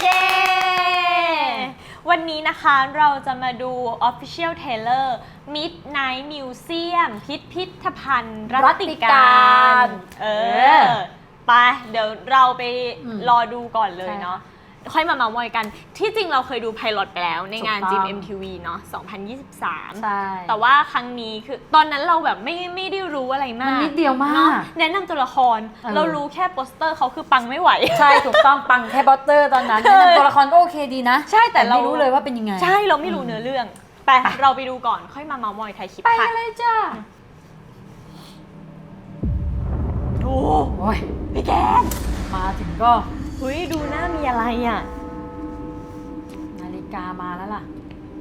เย้ วันนี้นะคะเราจะมาดู Official Trailer Midnight Museum พิพิธภัณฑ์รัตติการรัตติการเอเออ อ ไป เดี๋ยวเราไปอืมรอดูก่อนเลยใช่เนาะ ค่อยมาเมามอยกัน ที่จริงเราเคยดูไพลอตไปแล้วในงาน ถูกจิต้มอง MTV เนาะ 2023 ใช่ แต่ว่าครั้งนี้คือตอนนั้นเราแบบไม่ไม่ได้รู้อะไรมากมันนิดเดียวมากเนาะแนะนำตัวละคร เออ เรารู้แค่โปสเตอร์เขาคือปังไม่ไหว ใช่ ถูกต้องปังแค่บอตเตอร์ตอนนั้นเออแนะนำตัวละครก็โอเคดีนะใช่แต่เรา ไม่รู้เลยว่าเป็นยังไง ใช่เราไม่รู้อืมเนื้อเรื่องไปไปเราไปดูก่อนค่อยมาเมามอยไทยคลิปไปค่ะกันเลยจ้าโอ้โอ้ยพี่แกนมาถึงก็ เฮ้ยดูหน้ามีอะไรอะ นาฬิกามาแล้วล่ะ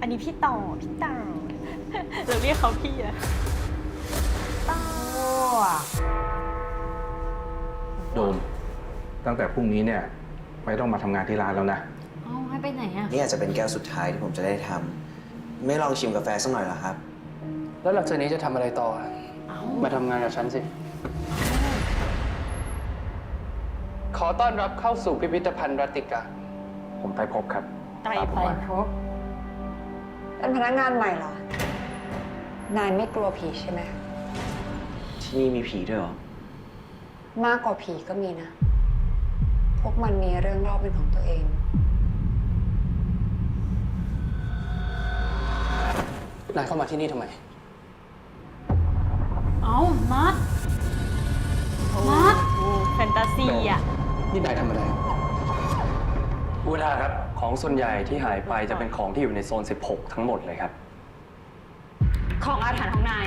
อันนี้พี่ต่อพี่ต่อเราเรียกเขาพี่อะต่อโอ้โดม ตั้งแต่พรุ่งนี้เนี่ยไม่ต้องมาทำงานที่ร้านแล้วนะ เอาให้ไปไหนอะนี่อาจจะเป็นแก้วสุดท้ายที่ผมจะได้ทำไม่ลองชิมกาแฟสักหน่อยเหรอครับ แล้วหลังจากนี้จะทำอะไรต่อเอามาทำงานกับฉันสิ ขอต้อนรับเข้าสู่พิพิธภัณฑ์รัตติกา ผมไตรภพครับไตรตามผไปมมาครบเป็นพนักงานใหม่เหรอ นายไม่กลัวผีใช่ไหม ที่นี่มีผีด้วยเหรอ มากกว่าผีก็มีนะ พวกมันมีเรื่องเล่าเป็นของตัวเอง นายเข้ามาที่นี่ทำไม เอามัดโอ้วัดโหแฟนตาซีอะ นี่นายทำอะไรผู้ท่าครับ ของส่วนใหญ่ที่หายไปจะเป็นของที่อยู่ในโซน 16 ทั้งหมดเลยครับ ของอาถรรพ์ของนาย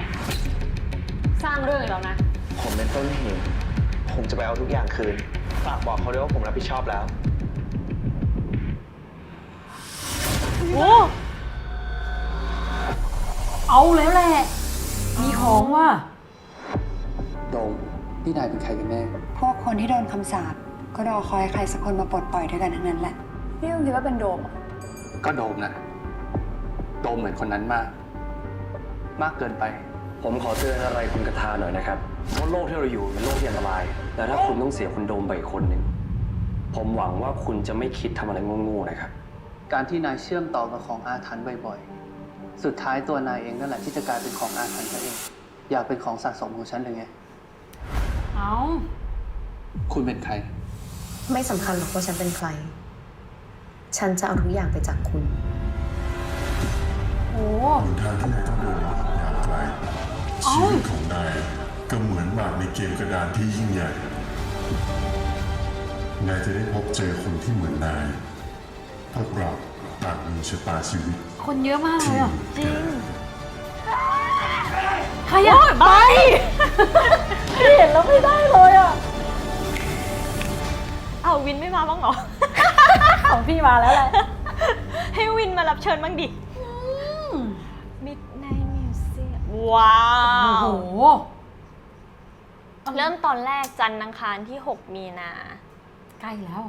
สร้างเรื่องอีกแล้วนะ ผมเป็นต้นเหตุผมจะไปเอาทุกอย่างคืน ฝากบอกเขาด้วยว่าผมรับผิดชอบแล้ว โอ้เอาแล้วแหละ มีของว่ะ โดมนี่นายเป็นใครกันแน่ พวกคนที่โดนคำสาป ก็รอคอยใครสักคนมาปลดปล่อยด้วยกันทั้งนั้นแหละนี่คุณคิดว่าเป็นโดมเหรอก็โดมนะ โดมเหมือนคนนั้นมาก มากเกินไป ผมขอเตือนอะไรคุณกระทาหน่อยนะครับ เพราะโลกที่เราอยู่เป็นโลกที่อันตราย แต่ถ้าคุณต้องเสียคุณโดมไปอีกคนหนึ่ง ผมหวังว่าคุณจะไม่คิดทำอะไรโง่ๆนะครับ การที่นายเชื่อมต่อกับของอาถรรพ์บ่อยๆ สุดท้ายตัวนายเองนั่นแหละที่จะกลายเป็นของอาถรรพ์ซะเอง อยากเป็นของสะสมของฉันหรือไง เอา คุณเป็นใคร ไม่สำคัญหรอกว่าฉันเป็นใคร ฉันจะเอาทุกอย่างไปจากคุณ โอ้หนทางที่นายต้องเดินอีกยาวไกลชีวิตของนายก็เหมือนหมากในเกมกระดานที่ยิ่งใหญ่ นายจะได้พบเจอคนที่เหมือนนาย พวกเราต่างมีชะตาชีวิต คนเยอะมากเลยที่อะ จริงใครอะไป เห็นแล้วไม่ได้เลยอะเอา วินไม่มาบ้างเหรอ ของพี่มาแล้วแหละ ให้วินมารับเชิญบ้างดิ Midnight Museum ว้าโอ้ว โห เริ่มตอนแรกจันทร์อังคารที่ 6 มีนา ใกล้แล้ว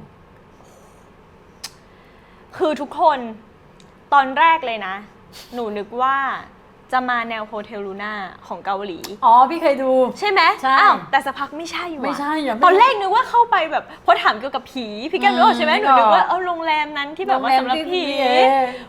คือทุกคนตอนแรกเลยนะ หนูนึกว่า จะมาแนวโฮเทลลูน่าของเกาหลี อ๋อ พี่เคยดู ใช่ไหมใช่ อ้าวแต่สักพักไม่ใช่ว่ะ ไม่ใช่อย่าตอนแรกนึกว่าเข้าไปแบบพอถามเกี่ยวกับผีพี่แก้มอืมรู้ใช่ไหมหนูนึกว่าก็เอาโรงแรมนั้นที่แบบว่าโรงแรมสำหรับที่ผีเอ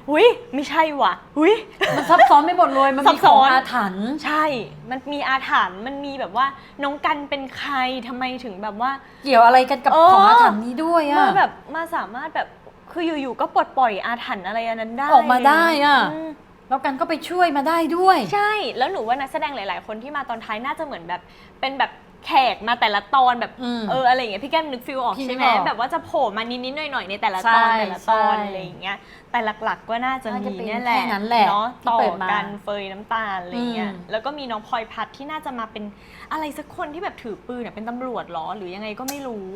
หุยไม่ใช่ว่ะหุย มันซับซ้อนไม่หมดเลย มันซัมีบขซ้องอนอาถรรพ์ ใช่ มันมีอาถรรพ์มันมีแบบว่าน้องกันเป็นใครทำไมถึงแบบว่า เกี่ยวอะไรกันกับเออ ของอาถรรพ์นี้ด้วยอะมาแบบมาสามารถแบบคืออยู่ๆก็ปลดปล่อยอาถรรพ์อะไรอันนั้นได้ออกมาได้อะอืม แล้วกันก็ไปช่วยมาได้ด้วย ใช่ แล้วหนูว่านักแสดงหลาย ๆ คนที่มาตอนท้ายน่าจะเหมือนแบบ เป็นแบบแขกมาแต่ละตอนแบบอืมเอออะไรอย่างเงี้ยพี่แก้มนึกฟิลออกพี่ใช่ไหมนึกออกแบบว่าจะโผล่มานิด ๆ หน่อย ๆ ในแต่ละตอนใช่แต่ละตอนใช่อะไรอย่างเงี้ยแต่หลัก ๆ ก็น่าจะน่าจะมีเป็นเนี่ยแหละแค่นั้นแหละเนาะที่ต่อเปิดมากันเฟยน้ำตาลอะไรเงี้ยอืม แล้วก็มีน้องพลอยพัดที่น่าจะมาเป็นอะไรสักคนที่แบบถือปืนอะเป็นตำรวจเหรอหรือยังไงก็ไม่รู้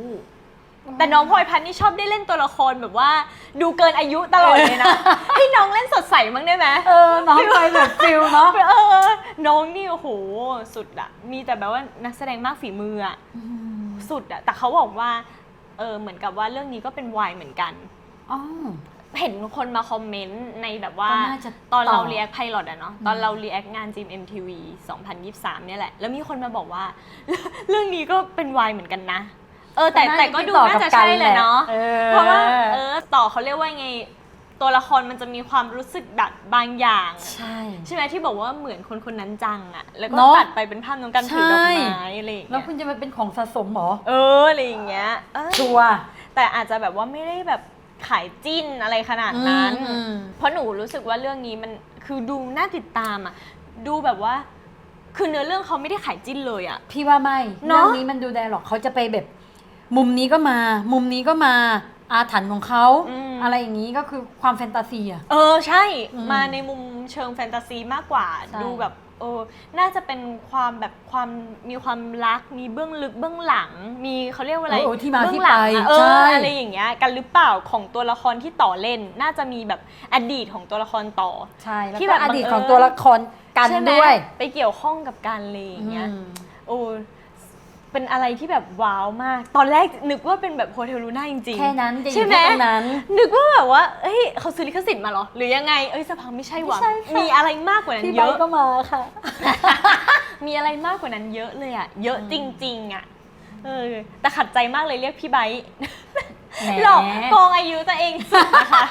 แต่น้องพลอยพัดนี่ชอบได้เล่นตัวละครแบบว่า ดูเกินอายุตลอดเลยนะ ให้น้องเล่นสดใสมั้างได้ไหมเออ น้องไปแบบฟิลเนาะเออ น้องนี่โอ้โหสุดอะมีแต่แบบว่านักแสดงมากฝีมืออะสุดอะแต่เขาบอกว่าเออเหมือนกับว่าเรื่องนี้ก็เป็นวายเหมือนกันอ๋อเห็นคนมาคอมเมนต์ในแบบว่าก็น่าจะตอนเราต่อเรียกไพลอตอะเนาะตอนเราเรียกงานจิม MTV 2023 เนี่ยแหละ แล้วมีคนมาบอกว่า เรื่องนี้ก็เป็นวายเหมือนกันนะ เออแต่แต่ก็ดูน่าจะใช่แหละเนาะออเพราะว่าเออต่อเขาเรียกว่าไงตัวละครมันจะมีความรู้สึกแบบบางอย่าง ใช่ ใช่ไหมที่บอกว่าเหมือนคนคนนั้นจังอะแล้วก็เนอะตัดไปเป็นภาพน้องกันถือดอกใช่ ไม้อะไรอย่างแล้วเงี้ยคุณจะมาเป็นของสะสมเหรอเอออะไรอย่างเงี้ยเออชัวร์ แต่อาจจะแบบว่าไม่ได้แบบขายจิ้นอะไรขนาดนั้น อืมอืม เพราะหนูรู้สึกว่าเรื่องนี้มันคือดูน่าติดตามอะดูแบบว่า คือเนื้อเรื่องเขาไม่ได้ขายจิ้นเลยอะ พี่ว่าไม่เนเรื่อะ องนี้มันดูได้หรอกเขาจะไปแบบ มุมนี้ก็มา มุมนี้ก็มาอาถรรพ์ของเขาอืม อะไรอย่างนี้ก็คือความแฟนตาซีอะ เออใช่อืมมาในมุมเชิงแฟนตาซีมากกว่า ใช่ ดูแบบเออน่าจะเป็นความแบบความมีความรักมีเบื้องลึกเบื้องหลัง มีเขาเรียกว่าอะไรเออเออที่มาเบื้ที่องหลัไปงอะเอใช่ออะไรอย่างเงี้ยกันหรือเปล่าของตัวละครที่ต่อเล่น น่าจะมีแบบอดีตของตัวละครต่อ ใช่แล้วที่ก็แบบอดีตบังเอิญของตัวละครกันใช่ไหมด้วยไปเกี่ยวข้องกับการเลยอย่างเงี้ย อืมโอ้ เป็นอะไรที่แบบว้าวมาก ตอนแรกนึกว่าเป็นแบบโฮเทลลูน่าจริงๆ แค่นั้นจะอใช่ยู่ไหม แค่ตรงนั้น นึกว่าแบบว่าเอ้ยเขาซื้อลิขสิทธิ์มาเหรอ หรือยังไง เอ้ยสพังไม่ใช่หว่ะไม่ใช่ค่ะ มีอะไรมากกว่านั้นพี่เยไบอะร์ทก็มาค่ะ มีอะไรมากกว่านั้นเยอะเลยอะ เยอะจริง ๆอะ เออ แต่ขัดใจมากเลยเรียกพี่ไบร์ทแหม หลอกโกงอายุตัวเองสุดนะคะ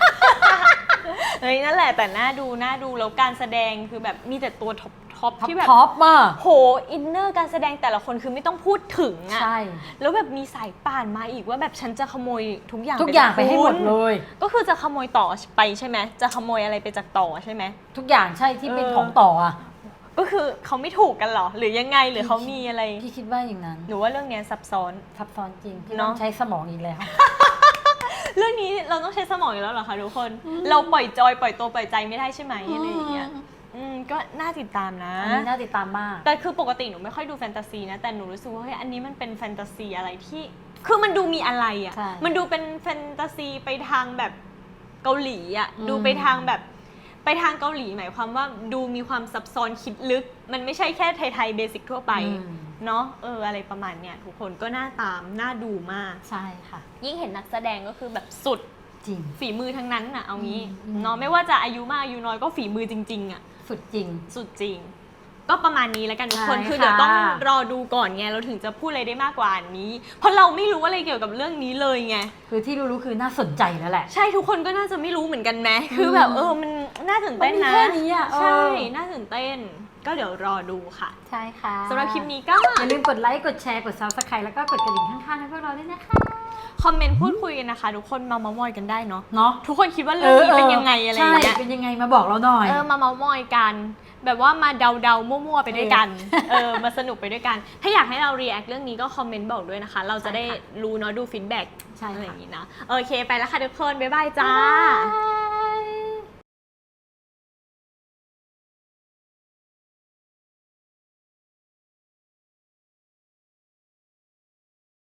เฮ้ยนั่นแหละแต่น่าดูน่าดูแล้วการแสดงคือแบบมีแต่ตัวท็อปท็อปท็อปที่แบบท็อปมาโหอินเนอร์การแสดงแต่ละคนคือไม่ต้องพูดถึงอะใช่ แล้วแบบมีสายป่านมาอีกว่าแบบฉันจะขโมยทุกอย่างทุกอย่างไปให้หมดจากคุณเลย ก็คือจะขโมยต่อไปใช่ไหมจะขโมยอะไรไปจากต่อใช่ไหมทุกอย่างใช่ที่เป็นเออของต่ออะก็คือเขาไม่ถูกกันเหรอ หรือยังไงหรือเขามีอะไรพี่คิดว่าอย่างนั้นหนูว่าเรื่องเนี้ยซับซ้อนซับซ้อนจริงพี่เนต้ออะงใช้สมองอีกแล้ว เรื่องนี้เราต้องใช้สมองอยู่แล้วเหรอคะทุกคน เราปล่อยจอยปล่อยตัวปล่อยใจไม่ได้ใช่ไหมอะไรอย่างเงี้ยอืมก็น่าติดตามนะ อันนี้น่าติดตามมาก แต่คือปกติหนูไม่ค่อยดูแฟนตาซีนะ แต่หนูรู้สึกว่าเฮ้ยอันนี้มันเป็นแฟนตาซีอะไรที่ คือมันดูมีอะไรอะใช่่ะมันดูเป็นแฟนตาซีไปทางแบบเกาหลีอะ่ะ อืม ดูไปทางแบบไปทางเกาหลีหมายความว่าดูมีความซับซ้อนคิดลึก มันไม่ใช่แค่ไทยๆเบสิกทั่วไป อืม เนาะเอออะไรประมาณเนี้ยทุกคนก็น่าตามน่าดูมาก ใช่ค่ะ ยิ่งเห็นนักแสดงก็คือแบบสุดจริง ฝีมือทั้งนั้นน่ะเอางี้อืม เนาะไม่ว่าจะอายุมากอายุน้อยก็ฝีมือจริงๆอะ สุดจริง สุดจริง ก็ประมาณนี้แล้วกันทุกคนใช่คือเดี๋ยวต้องค่ะรอดูก่อนไงเราถึงจะพูดอะไรได้มากกว่านี้ เพราะเราไม่รู้อะไรเกี่ยวกับเรื่องนี้เลยไง คือที่รู้ๆคือน่าสนใจแล้วแหละ ใช่ทุกคนก็น่าจะไม่รู้เหมือนกันไหมคือแบบเออมันน่าตื่นเต้นนะมันมีแค่นี้อะเออ ใช่น่าตื่นเต้น ก็เดี๋ยวรอดูค่ะใช่ค่ะสำหรับคลิปนี้ก็อย่าลืมกดไลค์กดแชร์กด subscribe แล้วก็กดกระดิ่งข้างๆให้พวกเราด้วยนะคะคอมเมนต์พูดคุยกันนะคะ ทุกคนมาเมามอยกันได้เนาะเนาะทุกคนคิดว่าเรื่องนี้เป็นยังไงอะไรอย่างเงี้ยใช่เป็นยังไงมาบอกเราหน่อยเออมาเมามอยกัน แบบว่ามาเดาเดาๆมั่วๆไปด้วยกันเออมาสนุกไปด้วยกัน ถ้าอยากให้เรา react เรื่องนี้ก็คอมเมนต์บอกด้วยนะคะ เราจะได้รู้เนาะดูฟีดแบ็กใช่ค่ะอะไรอย่างงี้นะโอเคไปแล้วค่ะทุกคนบ๊ายบายจ้าบ๊ายบาย